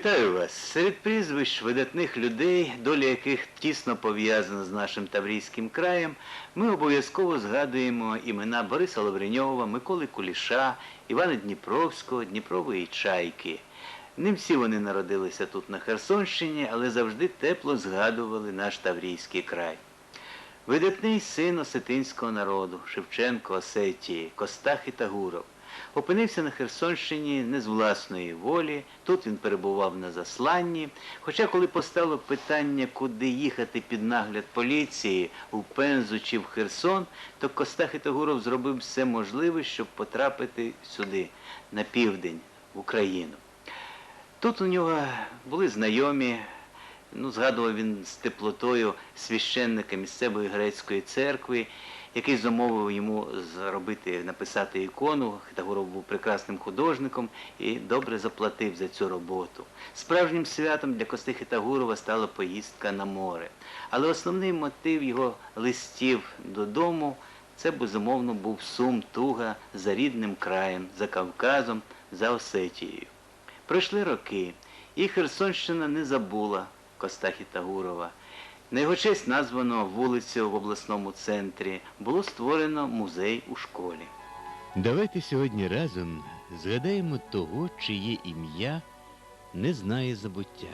Вітаю вас! Серед прізвищ видатних людей, доля яких тісно пов'язана з нашим Таврійським краєм, ми обов'язково згадуємо імена Бориса Лавреньова, Миколи Куліша, Івана Дніпровського, Дніпрової Чайки. Не всі вони народилися тут на Херсонщині, але завжди тепло згадували наш Таврійський край. Видатний син осетинського народу Шевченко Осетії, Костах Ітагуров. Опинився на Херсонщині не з власної волі, тут він перебував на засланні. Хоча, коли постало питання, куди їхати під нагляд поліції, у Пензу чи в Херсон, то Костах Ітагуров зробив все можливе, щоб потрапити сюди, на південь, в Україну. Тут у нього були знайомі, ну, згадував він з теплотою священника місцевої грецької церкви, який замовив йому зробити, написати ікону. Хитагоров був прекрасним художником і добре заплатив за цю роботу. Справжнім святом для Кости Хитагурова стала поїздка на море. Але основний мотив його листів додому це безумовно був сум туга за рідним краєм, за Кавказом, за Осетією. Пройшли роки, і Херсонщина не забула Коста Хітагурова. На його честь названо вулицю в обласному центрі. Було створено музей у школі. Давайте сьогодні разом згадаємо того, чиє ім'я не знає забуття.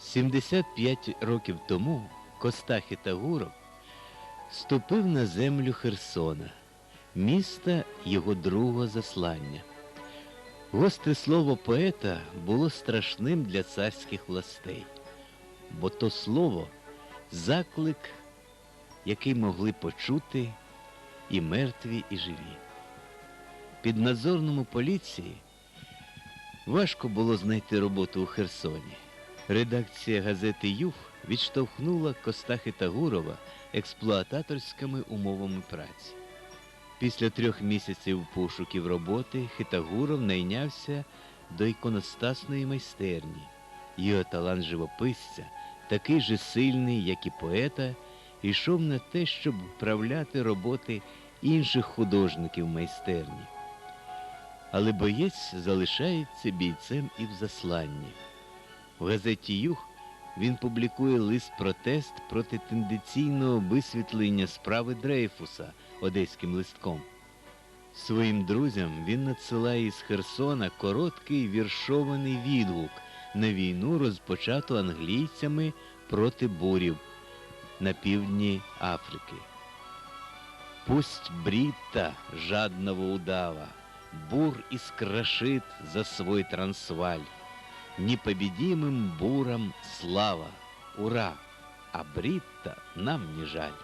75 років тому Костах Хитагуров ступив на землю Херсона, міста його другого заслання. Гостре слово поета було страшним для царських властей, бо то слово заклик, який могли почути і мертві, і живі. Піднадзорному поліції важко було знайти роботу у Херсоні. Редакція газети Юг відштовхнула Коста Хитагурова експлуататорськими умовами праці. Після трьох місяців пошуків роботи Хитагуров найнявся до іконостасної майстерні. Його талант живописця, такий же сильний, як і поета, йшов на те, щоб вправляти роботи інших художників майстерні. Але боєць залишається бійцем і в засланні. В газеті Юг він публікує лист протест проти тенденційного висвітлення справи Дрейфуса одеським листком. Своїм друзям він надсилає із Херсона короткий віршований відгук на війну, розпочату англійцями проти бурів на півдні Африки. Пусть Бритта, жадного удава, бур искрошит за свой трансваль. Непобедимым бурам слава, ура! А Бритта нам не жаль.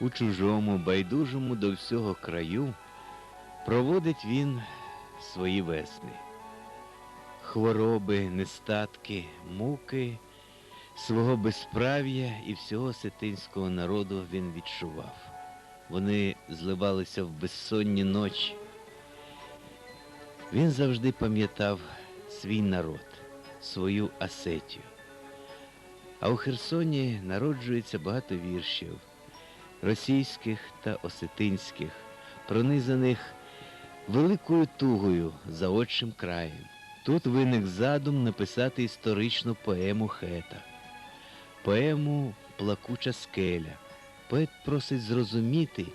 У чужому, байдужому до всього краю проводить він свої весни. Хвороби, нестатки, муки, свого безправ'я і всього сетинського народу він відчував. Вони зливалися в безсонні ночі. Він завжди пам'ятав свій народ, свою Асетію. А у Херсоні народжується багато віршів російських та осетинських, пронизаних великою тугою за отчим краєм. Тут виник задум написати історичну поему Хета, поему Плакуча скеля. Поет просить зрозуміти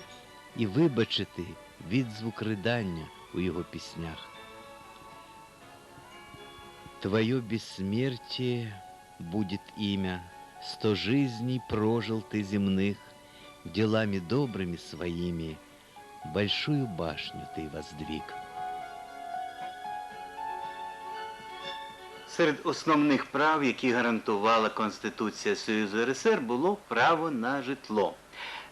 і вибачити відзвук ридання у його піснях. Твое бессмертие будет имя, Сто жизней прожил ты земных, Делами добрыми своими Большую башню ты воздвиг. Серед основних прав, які гарантувала Конституція Союзу РСР, було право на житло.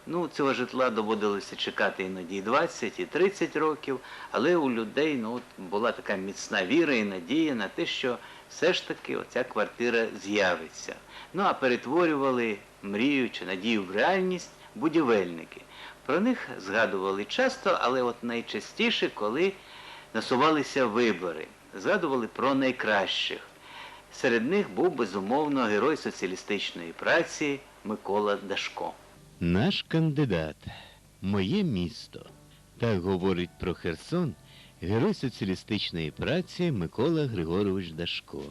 Ну, цього житла доводилося чекати іноді і 20, і 30 років, але у людей ну, була така міцна віра і надія на те, що все ж таки оця квартира з'явиться. Ну а перетворювали мрію чи надію в реальність будівельники. Про них згадували часто, але от найчастіше, коли насувалися вибори, згадували про найкращих. Серед них був безумовно герой соціалістичної праці Микола Дашко. Наш кандидат, моє місто. Так говорить про Херсон герой соціалістичної праці Микола Григорович Дашко.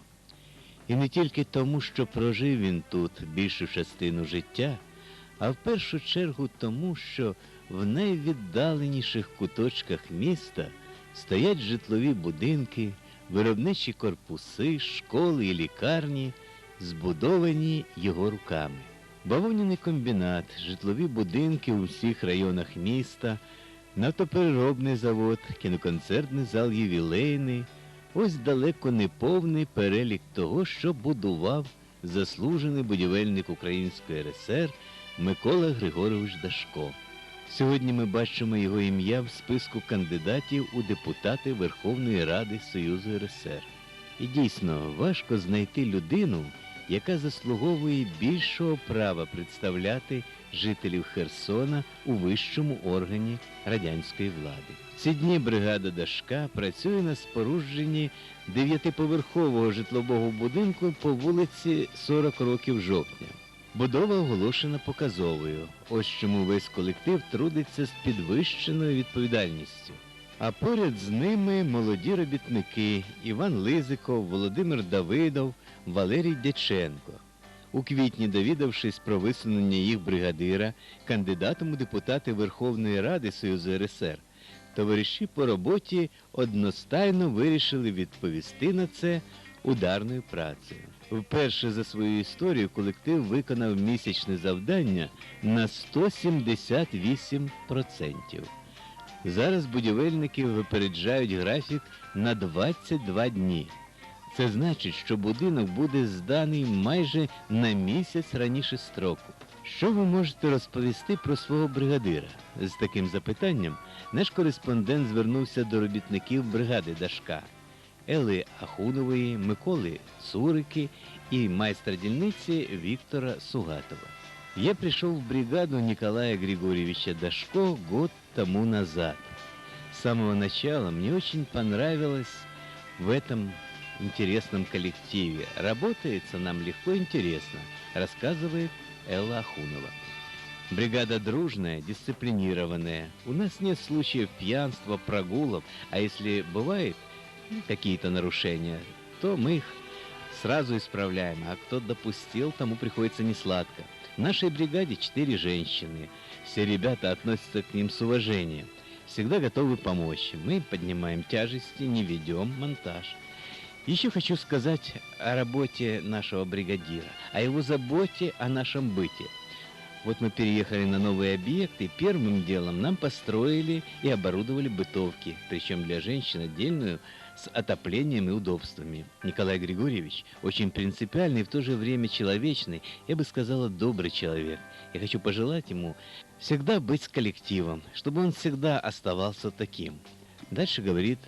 І не тільки тому, що прожив він тут більшу частину життя, а в першу чергу тому, що в найвіддаленіших куточках міста стоять житлові будинки, виробничі корпуси, школи і лікарні, збудовані його руками. Бавовняний комбінат, житлові будинки у всіх районах міста, нафтопереробний завод, кіноконцертний зал ювілейний. Ось далеко не повний перелік того, що будував заслужений будівельник Української РСР Микола Григорович Дашко. Сьогодні ми бачимо його ім'я в списку кандидатів у депутати Верховної Ради Союзу РСР. І дійсно важко знайти людину, яка заслуговує більшого права представляти жителів Херсона у вищому органі радянської влади. Ці дні бригада Дашка працює на спорудженні дев'ятиповерхового житлового будинку по вулиці 40 років жовтня. Будова оголошена показовою. Ось чому весь колектив трудиться з підвищеною відповідальністю. А поряд з ними молоді робітники Іван Лизиков, Володимир Давидов, Валерій Дяченко. У квітні, довідавшись про висунення їх бригадира, кандидатом у депутати Верховної Ради Союзу РСР, товариші по роботі одностайно вирішили відповісти на це ударною працею. Вперше за свою історію колектив виконав місячне завдання на 178%. Зараз будівельники випереджають графік на 22 дні. Це значить, що будинок буде зданий майже на місяць раніше строку. Що ви можете розповісти про свого бригадира? З таким запитанням наш кореспондент звернувся до робітників бригади Дашка Ели Ахунової, Миколи Цурики и майстра дільниці Виктора Сугатова. Я пришел в бригаду Николая Григорьевича Дашко год тому назад. С самого начала мне очень понравилось в этом интересном коллективе. Работается нам легко и интересно, рассказывает Элла Ахунова. Бригада дружная, дисциплинированная. У нас нет случаев пьянства, прогулов, а если бывает какие-то нарушения, то мы их сразу исправляем, а кто допустил, тому приходится несладко. В нашей бригаде четыре женщины. Все ребята относятся к ним с уважением. Всегда готовы помочь. Мы поднимаем тяжести, не ведем монтаж. Еще хочу сказать о работе нашего бригадира, о его заботе о нашем быте. Вот мы переехали на новый объект, и первым делом нам построили и оборудовали бытовки, причем для женщин отдельную с отоплением и удобствами. Николай Григорьевич очень принципиальный и в то же время человечный, я бы сказала, добрый человек. Я хочу пожелать ему всегда быть с коллективом, чтобы он всегда оставался таким. Дальше говорит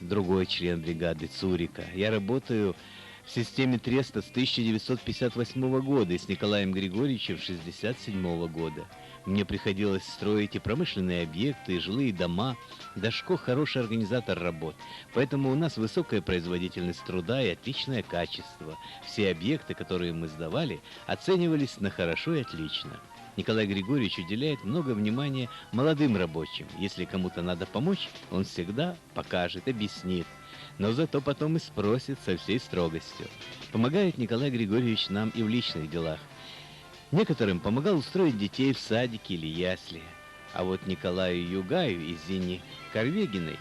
другой член бригады Цурика. Я работаю в системе Треста с 1958 года и с Николаем Григорьевичем 1967 года. Мне приходилось строить и промышленные объекты, и жилые дома. Дашко хороший организатор работ, поэтому у нас высокая производительность труда и отличное качество. Все объекты, которые мы сдавали, оценивались на хорошо и отлично. Николай Григорьевич уделяет много внимания молодым рабочим. Если кому-то надо помочь, он всегда покажет, объяснит. Но зато потом и спросит со всей строгостью. Помогает Николай Григорьевич нам и в личных делах. Некоторым помогал устроить детей в садике или ясли. А вот Николаю Югаю и Зине Корвегиной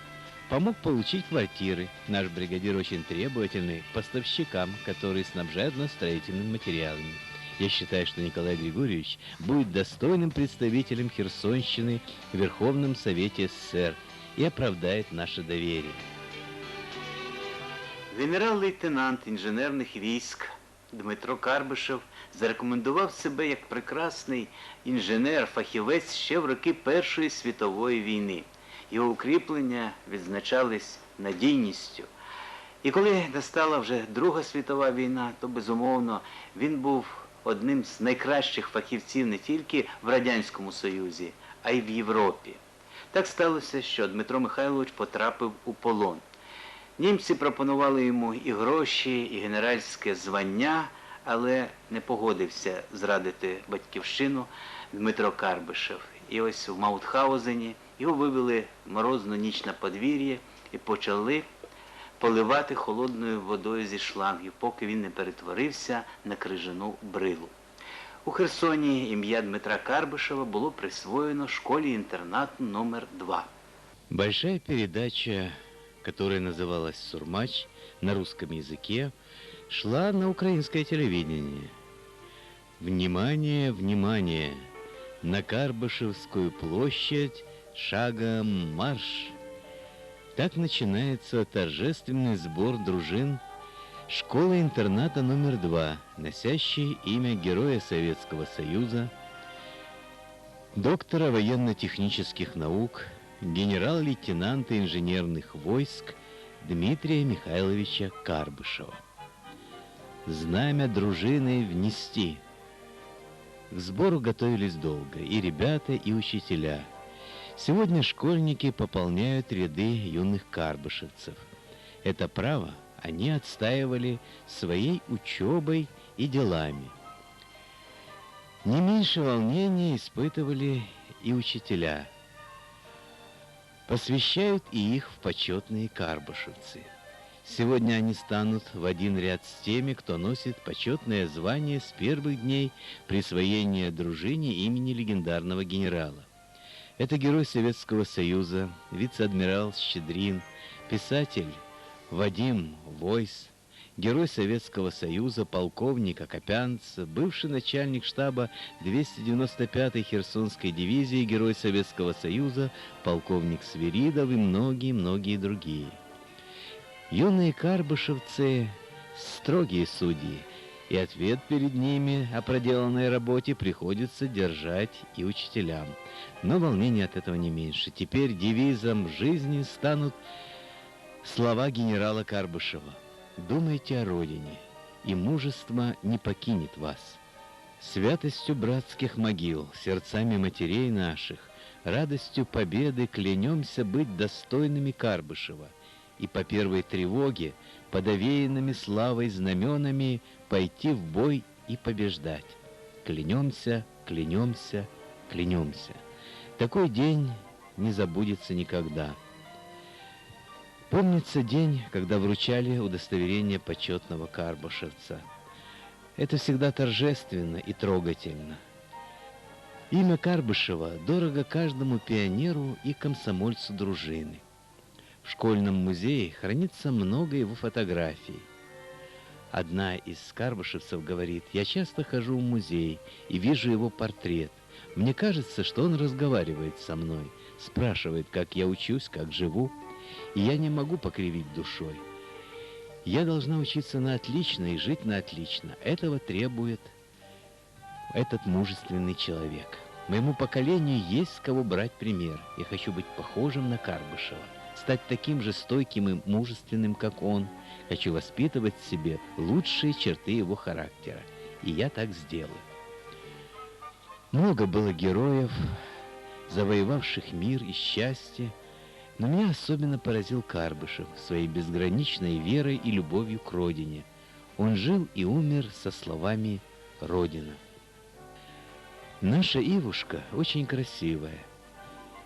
помог получить квартиры. Наш бригадир очень требовательный к поставщикам, которые снабжают нас строительными материалами. Я считаю, что Николай Григорьевич будет достойным представителем Херсонщины в Верховном Совете СССР и оправдает наше доверие. Генерал-лейтенант інженерних військ Дмитро Карбишев зарекомендував себе як прекрасний інженер, фахівець ще в роки Першої світової війни. Його укріплення відзначались надійністю. І коли настала вже Друга світова війна, то безумовно він був одним з найкращих фахівців не тільки в Радянському Союзі, а й в Європі. Так сталося, що Дмитро Михайлович потрапив у полон. Німці пропонували йому і гроші, і генеральське звання, але не погодився зрадити батьківщину Дмитро Карбишев. І ось в Маутхаузені його вивели морозну ніч на подвір'я і почали поливати холодною водою зі шлангів, поки він не перетворився на крижану брилу. У Херсоні ім'я Дмитра Карбишева було присвоєно школі-інтернату номер 2 Большая передача, которая называлась «Сурмач» на русском языке, шла на украинское телевидение. Внимание, внимание! На Карбышевскую площадь шагом марш! Так начинается торжественный сбор дружин школы-интерната номер два, носящей имя Героя Советского Союза, доктора военно-технических наук, генерал-лейтенанта инженерных войск Дмитрия Михайловича Карбышева. Знамя дружины внести. К сбору готовились долго и ребята, и учителя. Сегодня школьники пополняют ряды юных карбышевцев. Это право они отстаивали своей учебой и делами. Не меньше волнения испытывали и учителя. Посвящают и их в почетные карбышевцы. Сегодня они станут в один ряд с теми, кто носит почетное звание с первых дней присвоения дружине имени легендарного генерала. Это герой Советского Союза, вице-адмирал Щедрин, писатель Вадим Войс, герой Советского Союза, полковник Акопянц, бывший начальник штаба 295-й Херсонской дивизии, герой Советского Союза, полковник Свиридов и многие-многие другие. Юные карбышевцы – строгие судьи, и ответ перед ними о проделанной работе приходится держать и учителям. Но волнение от этого не меньше. Теперь девизом жизни станут слова генерала Карбышева. Думайте о родине, и мужество не покинет вас. Святостью братских могил, сердцами матерей наших, радостью победы клянемся быть достойными Карбышева и по первой тревоге, подовеянными славой знаменами, пойти в бой и побеждать. Клянемся, клянемся, клянемся. Такой день не забудется никогда. Помнится день, когда вручали удостоверение почетного карбашевца. Это всегда торжественно и трогательно. Имя Карбышева дорого каждому пионеру и комсомольцу дружины. В школьном музее хранится много его фотографий. Одна из карбышевцев говорит, «Я часто хожу в музей и вижу его портрет. Мне кажется, что он разговаривает со мной, спрашивает, как я учусь, как живу, и я не могу покривить душой. Я должна учиться на отлично и жить на отлично. Этого требует этот мужественный человек. Моему поколению есть с кого брать пример. Я хочу быть похожим на Карбышева, стать таким же стойким и мужественным, как он. Хочу воспитывать в себе лучшие черты его характера. И я так сделаю. Много было героев, завоевавших мир и счастье, но меня особенно поразил Карбышев своей безграничной верой и любовью к родине. Он жил и умер со словами «Родина». Наша Ивушка очень красивая.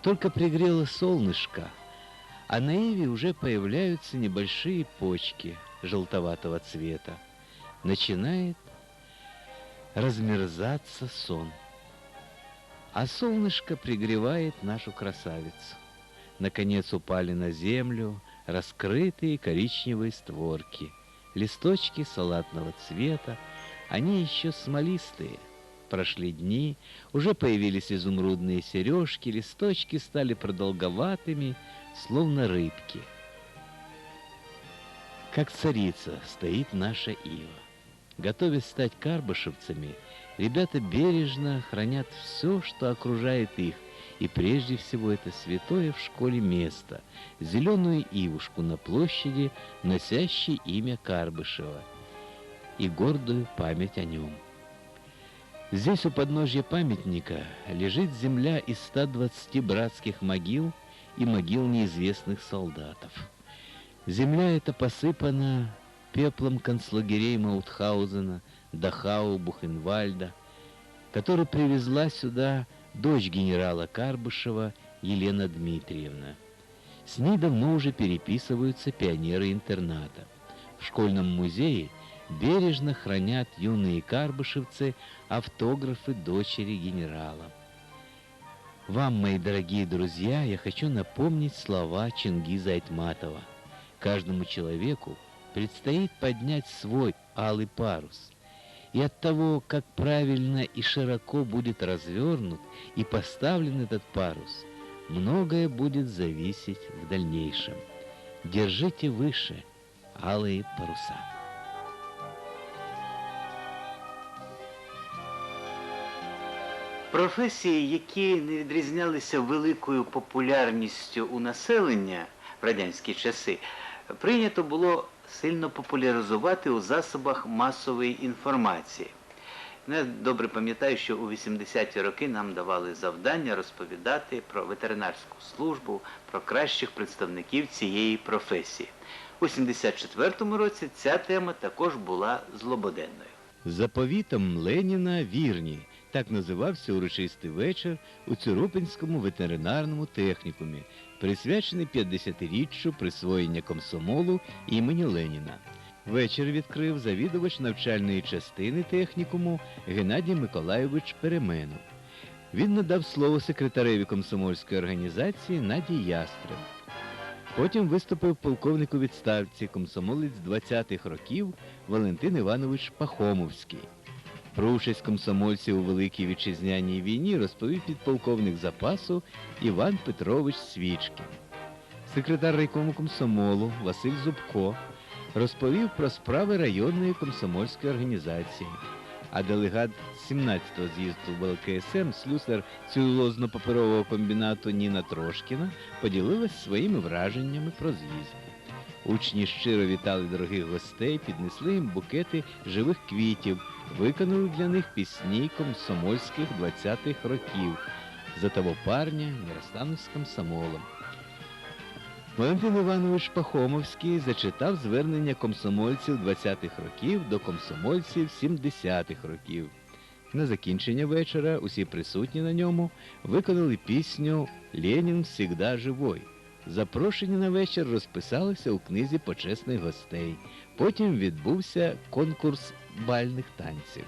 Только пригрело солнышко, а на Иве уже появляются небольшие почки желтоватого цвета. Начинает размерзаться сон. А солнышко пригревает нашу красавицу. Наконец упали на землю раскрытые коричневые створки. Листочки салатного цвета, они еще смолистые. Прошли дни, уже появились изумрудные сережки, листочки стали продолговатыми, словно рыбки. Как царица стоит наша ива. Готовясь стать карбышевцами, ребята бережно хранят все, что окружает их, и прежде всего это святое в школе место, зеленую ивушку на площади, носящей имя Карбышева, и гордую память о нем. Здесь у подножья памятника лежит земля из 120 братских могил и могил неизвестных солдатов. Земля эта посыпана пеплом концлагерей Маутхаузена, Дахау, Бухенвальда, который привезла сюда дочь генерала Карбышева Елена Дмитриевна. С ней давно уже переписываются пионеры интерната. В школьном музее бережно хранят юные карбышевцы автографы дочери генерала. Вам, мои дорогие друзья, я хочу напомнить слова Чингиза Айтматова. Каждому человеку предстоит поднять свой алый парус. И от того, как правильно и широко будет развернут и поставлен этот парус, многое будет зависеть в дальнейшем. Держите выше алые паруса. Професії, які не відрізнялися великою популярністю у населення в радянські часи, прийнято було сильно популяризувати у засобах масової інформації. Я добре пам'ятаю, що у 80-ті роки нам давали завдання розповідати про ветеринарську службу, про кращих представників цієї професії. У 74-му році ця тема також була злободенною. Заповітом Леніна вірні. Так називався урочистий вечір у Цюрупинському ветеринарному технікумі, присвячений 50-річчю присвоєння комсомолу імені Леніна. Вечір відкрив завідувач навчальної частини технікуму Геннадій Миколайович Переменов. Він надав слово секретареві комсомольської організації Надії Ястреб. Потім виступив полковник у відставці комсомолець 20-х років Валентин Іванович Пахомовський. Про участь комсомольців у Великій Вітчизняній війні розповів підполковник запасу Іван Петрович Свічкін. Секретар райкому комсомолу Василь Зубко розповів про справи районної комсомольської організації. А делегат 17-го з'їзду ВЛКСМ слюсар целюлозно-паперового комбінату Ніна Трошкіна поділилась своїми враженнями про з'їзд. Учні щиро вітали дорогих гостей, піднесли їм букети живих квітів, виконали для них пісні комсомольських 20-х років «За того парня з комсомолом». Валентин Іванович Пахомовський зачитав звернення комсомольців 20-х років до комсомольців 70-х років. На закінчення вечора усі присутні на ньому виконали пісню Ленін всегда живой. Запрошені на вечір розписалися у книзі почесних гостей. Потім відбувся конкурс бальних танців.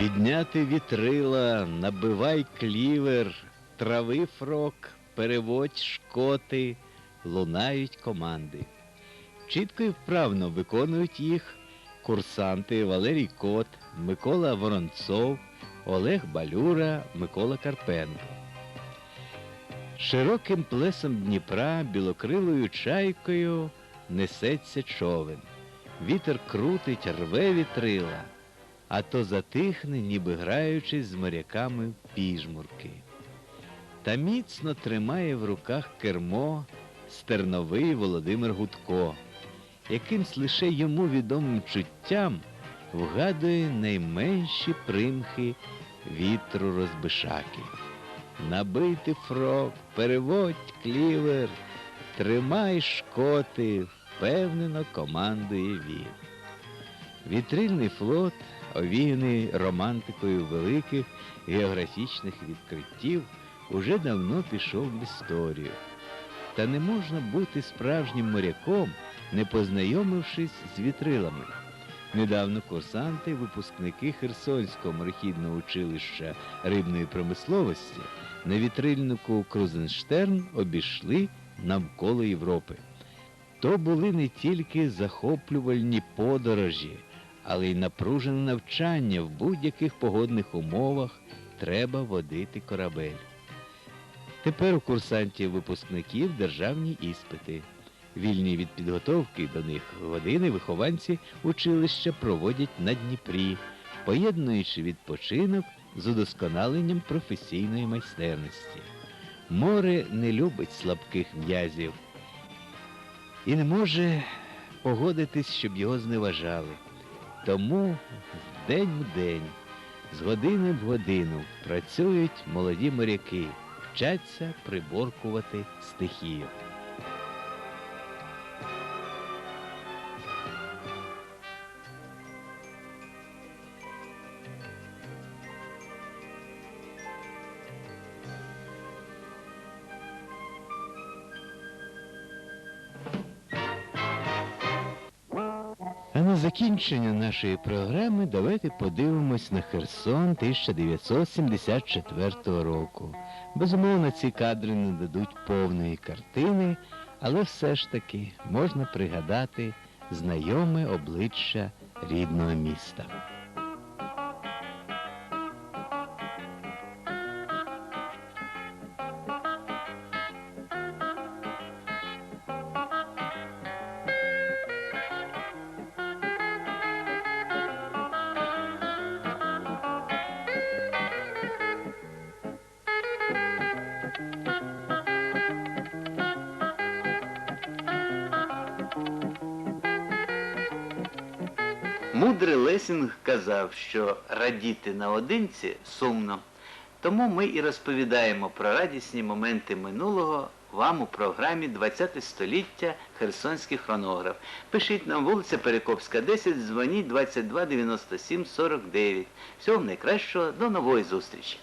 Підняти вітрила, набивай клівер, трави фрок, переводь шкоти, лунають команди. Чітко і вправно виконують їх курсанти Валерій Кот, Микола Воронцов, Олег Балюра, Микола Карпенко. Широким плесом Дніпра білокрилою чайкою несеться човен. Вітер крутить, рве вітрила а то затихне, ніби граючись з моряками в піжмурки. Та міцно тримає в руках кермо стерновий Володимир Гудко, якимсь лише йому відомим чуттям вгадує найменші примхи вітру розбишаки. Набити фрок, переводь клівер, тримай шкоти, впевнено командує він. Вітрильний флот овіяний романтикою великих географічних відкриттів, уже давно пішов в історію. Та не можна бути справжнім моряком, не познайомившись з вітрилами. Недавно курсанти, випускники Херсонського морехідного училища рибної промисловості на вітрильнику Крузенштерн обійшли навколо Європи. То були не тільки захоплювальні подорожі, але й напружене навчання в будь-яких погодних умовах треба водити корабель. Тепер у курсантів-випускників державні іспити. Вільні від підготовки до них години вихованці училища проводять на Дніпрі, поєднуючи відпочинок з удосконаленням професійної майстерності. Море не любить слабких в'язів і не може погодитись, щоб його зневажали. Тому день в день, з години в годину працюють молоді моряки, вчаться приборкувати стихію. Закінчення нашої програми давайте подивимось на Херсон 1974 року. Безумовно, ці кадри не дадуть повної картини, але все ж таки можна пригадати знайоме обличчя рідного міста. Що радіти наодинці сумно. Тому ми і розповідаємо про радісні моменти минулого вам у програмі «20 століття Херсонський хронограф. Пишіть нам вулиця Перекопська, 10, дзвоніть 22 97 49. Всього найкращого, до нової зустрічі.